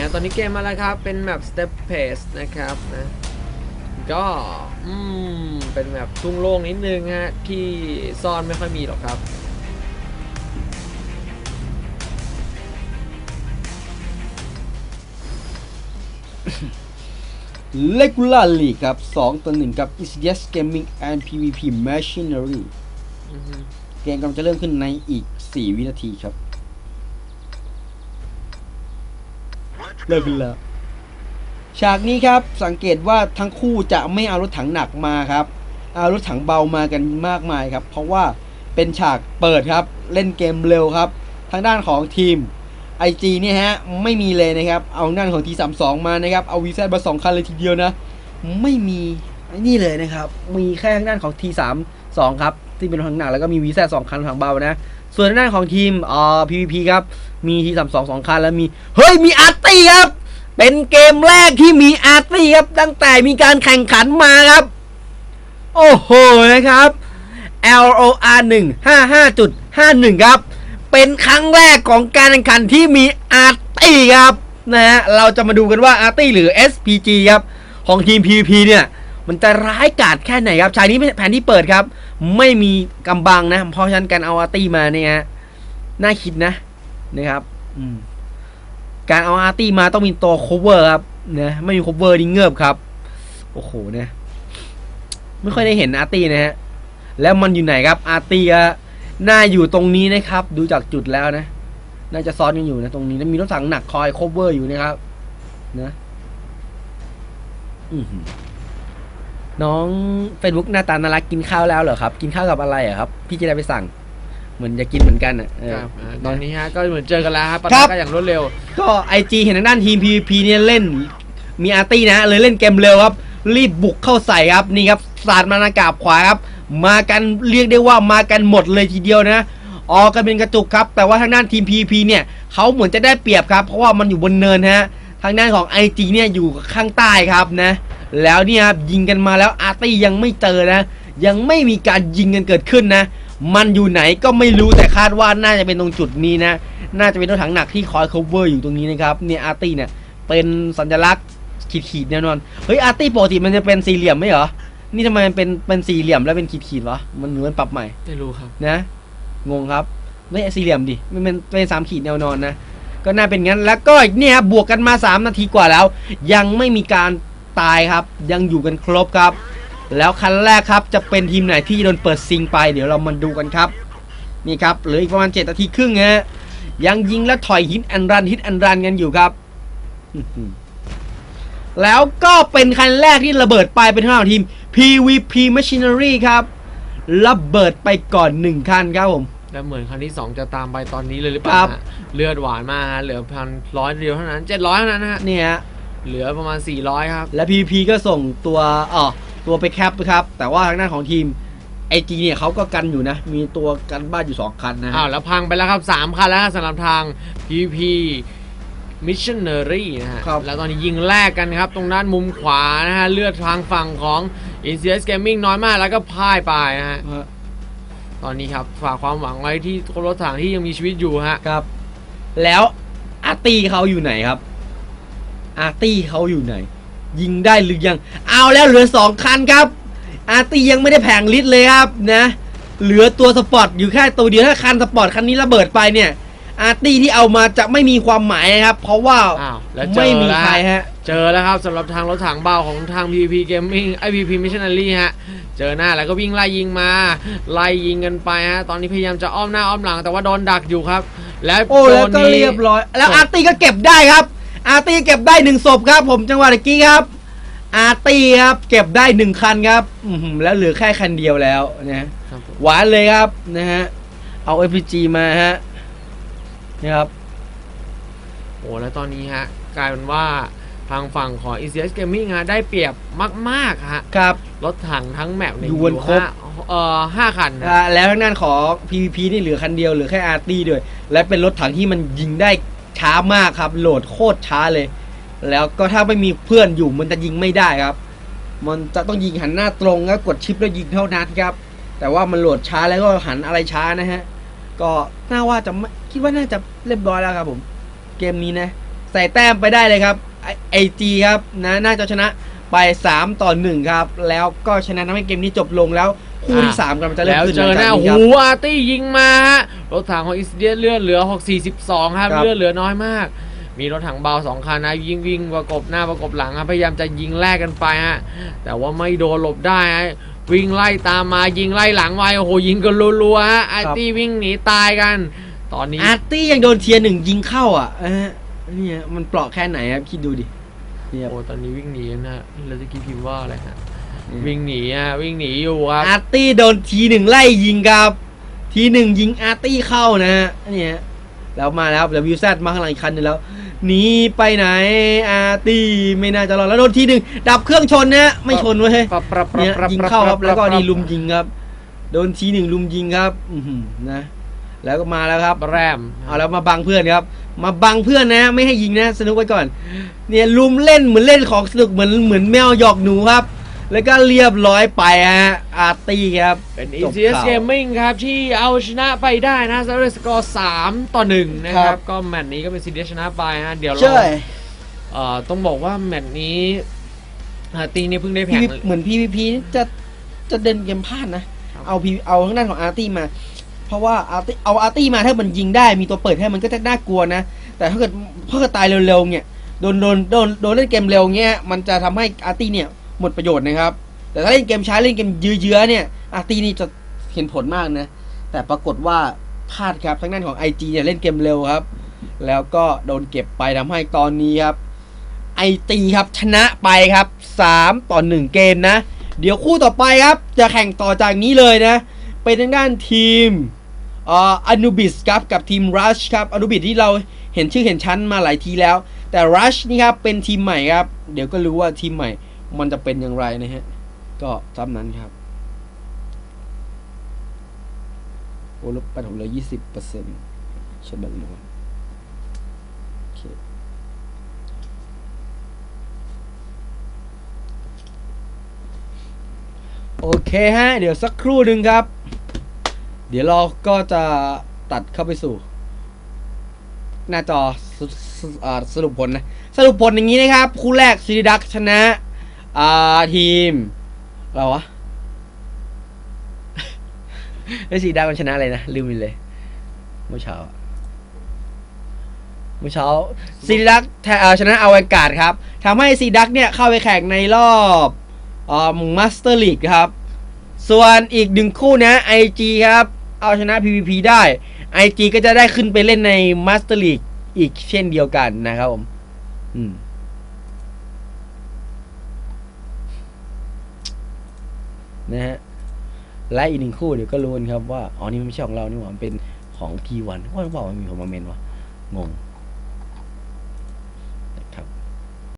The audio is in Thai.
ฮะตอนนี้เกมมาแล้วครับ เป็นแบบ step pace นะครับนะก็อืมเป็นแบบทุ่งโล่งนิดนึงฮะที่ซ่อนไม่ค่อยมีหรอกครับเลกูล่าลีครับ2ต่อ1กับ e s yes Gaming and PVP Machinery อือฮึเกมกำลังจะเริ่มขึ้นในอีก 4 วินาทีครับ เริ่มขึ้นแล้วฉากนี้ครับสังเกตว่าทั้งคู่จะไม่เอารถถังหนักมาครับเอารถถังเบามากันมากมายครับ เพราะว่าเป็นฉากเปิดครับ เล่นเกมเร็วครับ ทางด้านของทีม IG เนี่ยฮะไม่มีเลยนะครับ เอาด้านของ T32 มสองมานะครับ เอาวีซมาสองคันเลยทีเดียวนะ ไม่มีนี่เลยนะครับ มีแค่ทางด้านของ T32 ครับ ที่เป็นรถถังหนักแล้วก็มีวีซสองคันรถถังเบานะ ส่วนด้านของทีมอ่อ PVP ครับ มี T32 สองคันแล้วมี เฮ้ย มีอาร์ตี้ครับ เป็นเกมแรกที่มีอาร์ตี้ครับ ตั้งแต่มีการแข่งขันมาครับ โอ้โห นะครับ LOR 1 5 5 5 1 ครับ เป็นครั้งแรกของการแข่งขันที่มีอาร์ตี้ครับ นะฮะ เราจะมาดูกันว่าอาร์ตี้หรือ SPG ครับ ของทีม PVP เนี่ย มันจะร้ายกาจแค่ไหนครับ ชายนี้แผนที่เปิดครับ ไม่มีกำบังนะ เพราะฉะนั้นการเอาอาร์ตี้มาเนี่ยฮะน่าคิดนะนะครับอืมการเอาอาร์ตี้มาต้องมีตัว cover ครับนะไม่มี cover นี่เงือบครับ โอ้โหเนี่ยไม่ค่อยได้เห็นอาร์ตี้นะฮะแล้วมันอยู่ไหนครับ อาร์ตี้อะน่าอยู่ตรงนี้นะครับ ดูจากจุดแล้วนะ น่าจะซ้อนกันอยู่นะตรงนี้แล้วมีรถถังหนักคอย cover อยู่นะครับ นะ อือหือ น้องเฟซบุ๊กหน้าตาน่ารักกินข้าวแล้วเหรอครับ กินข้าวกับอะไรอะครับ พี่จะได้ไปสั่ง เหมือนจะกินเหมือนกันอะเออ ครับอ่าตอนนี้ฮะก็เหมือนเจอกันแล้วครับปะครัทะบ กันอย่างรวดเร็ว ก็ไอจีเห็นทางด้านทีม PVP เนี่ยเล่นมีอาร์ตี้นะ เลยเล่นเกมเร็วครับ รีบบุกเข้าใส่ครับนี่ครับสาดมานากาบขวาครับ มากันเรียกได้ว่ามากันหมดเลยทีเดียวนะ ออกกันเป็นกระจุกครับ แต่ว่าทางด้านทีม PVP เนี่ยเขาเหมือนจะได้เปรียบครับ เพราะว่ามันอยู่บนเนินฮะ ทางด้านของ IG เนี่ยอยู่ข้างใต้ครับนะ แล้วเนี่ยครับยิงกันมาแล้วอาร์ตี้ยังไม่เจอนะ ยังไม่มีการยิงกันเกิดขึ้นนะ มันอยู่ไหนก็ไม่รู้แต่คาดว่าน่าจะเป็นตรงจุดนี้นะ น่าจะเป็นรถถังหนักที่คอย cover อยู่ตรงนี้นะครับเนี่ยอาร์ตี้เนี่ยเป็นสัญลักษณ์ขีดๆแน่นอนเฮ้ยอาร์ตี้ปกติมันจะเป็นสี่เหลี่ยมไม่เหรอนี่ทำไมมันเป็นเป็นสี่เหลี่ยมแล้วเป็นขีดๆวะมันเหมือนปรับใหม่ไม่รู้ครับนะ งงครับไม่สี่เหลี่ยมดิมันเป็นเป็นสามขีดแนวนอนนะก็น่าเป็นงั้นแล้วก็เนี่ยครับบวกกันมา 3 นาทีกว่าแล้ว ยังไม่มีการ ตายครับ ยังอยู่กันครบครับ แล้วคันแรกครับจะเป็นทีมไหนที่โดนเปิดซิงไป เดี๋ยวเรามาดูกันครับ นี่ครับเหลืออีกประมาณ7นาทีครึ่งฮะยังยิงและถอยฮิตแอนรันฮิตแอนรันกันอยู่ครับอื้อหือแล้วก็เป็นคันแรกที่ระเบิดไปเป็นทางด้านของทีม PVP Machinery ครับระเบิดไปก่อนหนึ่งคันครับผมแล้วเหมือนครั้งที่สองจะตามไปตอนนี้เลยหรือเปครัล่าบฮะเลือดหวานมากฮะเหลือพันร้อยเดียวเท่านั้นเจ็ดร้อยเท่านั้นนะฮะเนี่ยฮะ เหลือประมาณสี่ร้อยครับ และ PVP ก็ส่งตัวอ๋อตัวไปแคปครับ แต่ว่าทางด้านของทีมไอจีเนี่ยเขาก็กันอยู่นะ มีตัวกันบ้านอยู่ 2 คันนะอ้าวแล้วพังไปแล้วครับสามคันแล้วครับสำหรับทาง PVP Missionary นะฮะครับแล้วตอนนี้ยิงแลกกันครับ ตรงด้านมุมขวานะฮะ เลือดทางฝั่งของ i n c i d e n t Gaming น้อยมากแล้วก็พ่ายไปนะฮะฮะตอนนี้ครับฝากความหวังไว้ที่รถถังที่ยังมีชีวิตอยู่ฮะ ครับ แล้วอาร์ตี้เขาอยู่ไหนครับ อาร์ตี้เขาอยู่ไหน ยิงได้หรือยัง เอาแล้วเหลือ2คันครับ อาร์ตี้ยังไม่ได้แผงลิตรเลยครับนะเหลือตัวสปอร์ตอยู่แค่ตัวเดียวถ้าคันสปอร์ตคันนี้ระเบิดไปเนี่ย อาร์ตี้ที่เอามาจะไม่มีความหมายนะครับ เพราะว่าอ้าวแล้วเจไม่อมีแล้ว ใครฮะฮะ เจอแล้วครับสำหรับทางรถถังเบาของทาง PVP Gaming ไอ PVP Missionary ฮะ เจอหน้าแล้วก็วิ่งไล่ยิงมา ไล่ยิงกันไปฮะ ตอนนี้พยายามจะอ้อมหน้าอ้อมหลังแต่ว่าโดนดักอยู่ครับ และโอ้แล้วโดนก็นี้เรียบร้อย แล้วส่งอาร์ตี้ก็เก็บได้ครับ อาร์ตี้เก็บได้หนึ่งศพครับ ผมจังหวะตะกี้ครับ อาร์ตี้ครับ เก็บได้หนึ่งคันครับอือหือแล้วเหลือแค่คันเดียวแล้วนะฮะครับผมหวานเลยครับนะฮะเอา FPG มาฮะนะครับ โอ้แล้วตอนนี้ฮะกลายเป็นว่าทางฝั่งของ e c s Gaming ฮะได้เปรียบมากๆฮะครับ รถถังทั้งแมปเนี่ยอยู่บนครบ ห้าเอ่อห้าคันนะ อ่าแล้วทางด้านของ PVP นี่เหลือคันเดียวเหลือแค่อาร์ตี้ด้วย และเป็นรถถังที่มันยิงได้ ช้ามากครับ โหลดโคตรช้าเลย แล้วก็ถ้าไม่มีเพื่อนอยู่มันจะยิงไม่ได้ครับ มันจะต้องยิงหันหน้าตรงแล้วกดชิปแล้วยิงเท่านั้นครับ แต่ว่ามันโหลดช้าแล้วก็หันอะไรช้านะฮะ ก็น่าว่าจะไม่คิดว่าน่าจะเรียบร้อยแล้วครับผม เกมนี้นะ ใส่แต้มไปได้เลยครับไอจีครับนะน่าจะชนะไป 3 ต่อ 1 ครับ แล้วก็ชนะทำให้เกมนี้จบลงแล้ว คู่ที่อะ3กำลังจะเริ่มแล้วขึ้นเจอหน้าลังจากหูนี้ครับอาร์ตี้ยิงมาฮะ รถถังของอิสเดียเลือดเหลือ 6 42 ครับครับเลือดเหลือน้อยมาก มีรถถังเบา 2 คันนะยิงวิ่งประกบหน้าประกบหลังครับพยายามจะยิงแลกกันไปฮะแต่ว่าไม่โดนหลบได้ฮะวิ่งไล่ตามมายิงไล่หลังไว้โอ้โหยิงกันรัวๆฮะอาร์ตี้วิ่งหนีตายกัน ตอนนี้อาร์ตี้ยังโดนเทียร์หนึ่งยิงเข้าอะนะฮะเนี่ยมันเปราะแค่ไหนครับคิดดูดิเนี่ยโอ้ตอนนี้วิ่งหนีนะฮะแล้วจะคิดพิมพ์ว่าอะไรฮะอืมวิ่งหนีอะวิ่งหนีอยู่ครับอาร์ตี้โดนทีหนึ่งไล่ยิงครับ ทีหนึ่งยิงอาร์ตี้เข้านะฮะเนี่ยแล้วมาแล้วแล้ววิวแซดมาข้างหลังอีกคันหนึงแล้วหนีไปไหนอาร์ตี้ไม่น่าจะรอดแล้วโดนทีหนึ่งดับเครื่องชนนะฮะไม่ชนเว้ยปรับปรับปรับเนี่ยปรับยิงปรับเข้าครับปแล้วก็ปนี่รับลุมยิงครับ โดนทีหนึ่งลุมยิงครับอือหือนะ แล้วก็มาแล้วครับแรมเอาแล้วมาบังเพื่อนครับ มาบังเพื่อนนะ ไม่ให้ยิงนะ สนุกไว้ก่อน เนี่ยลุมเล่นเหมือนเล่นของสนุกเหมือนเหมือนแมวหยอกหนูครับ แล้วก็เรียบร้อยไปฮะอาร์ตี้ครับเป็น จบ ECS ข่าว Gaming ครับ ที่เอาชนะไปได้นะสสกอร์3ต่อ1นะคครัรับ บ ก็แมตช์นี้ก็เป็นซีเดียชนะไปฮะเดี๋ยวเราใช่เอ่อต้องบอกว่าแมตช์นี้อาร์ตีเนี่ยเพิ่งได้พี่แข่ง เหมือนพีพีพีจะจะเดินเกมพลาดนะ ครับ เอาพีเอาทางด้านของอาร์ตี้มา เพราะว่าอาร์ตี้เอาอาร์ตี้มาถ้ามันยิงได้มีตัวเปิดให้มันก็จะน่ากลัวนะ แต่ถ้าเกิดถ้าเกิดตายเร็วๆเนี่ยโดนโดนโดนโดนเล่นเกมเร็วเงี้ยมันจะทำให้อาร์ตี้เนี่ย หมดประโยชน์นะครับ แต่ถ้าเล่นเกมช้าเล่นเกมเยื้อเนี่ยอาตีนี่จะเห็นผลมากนะ แต่ปรากฏว่าพลาดครับทางด้านของ IG เนี่ยเล่นเกมเร็วครับ แล้วก็โดนเก็บไปทำให้ตอนนี้ครับไอตีครับชนะไปครับ 3 ต่อ 1 เกมนะ เดี๋ยวคู่ต่อไปครับ จะแข่งต่อจากนี้เลยนะเป็นทางด้านทีมอ่ออนูบิสครับกับทีมรัชครับอนูบิสที่เราเห็นชื่อเห็นชั้นมาหลายทีแล้ว แต่รัชนี่ครับเป็นทีมใหม่ครับ เดี๋ยวก็รู้ว่าทีมใหม่ มันจะเป็นอย่างไรนะฮะ ก็ตามนั้นครับ โอ้ลบไปผมเหลือยี่สิบเปอร์เซ็นต์ใช่แบบนี้วะโอเคโอเคฮะ เดี๋ยวสักครู่หนึ่งครับ เดี๋ยวเราก็จะตัดเข้าไปสู่ หน้าจอสสสรุปผลนะ สรุปผลอย่างนี้นะครับ คู่แรกซิริดักชนะ อ่าทีมอะไรวะไอ้สีดักมันชนะอะไรนะลืมไปเลย เมื่อเช้าเมื่อเช้าซีดักแทชนะอเวนการ์ดครับทำให้ซีดักเนี่ยเข้าไปแข่งในรอบอ่ามาสเตอร์ลีกครับ ส่วนอีกหนึ่งคู่นะ IG ครับ เอาชนะ PVP ได้ IG ก็จะได้ขึ้นไปเล่นในมาสเตอร์ลีกอีกเช่นเดียวกันนะครับผม อืม นะฮะและอีกหนึ่งคู่เดี๋ยวก็รู้นครับว่าอ๋อนี่มันไม่ใช่ของเรานี่หว่ามันเป็นของ T1 ว่าบอกว่ามีคอมเมนต์วะงง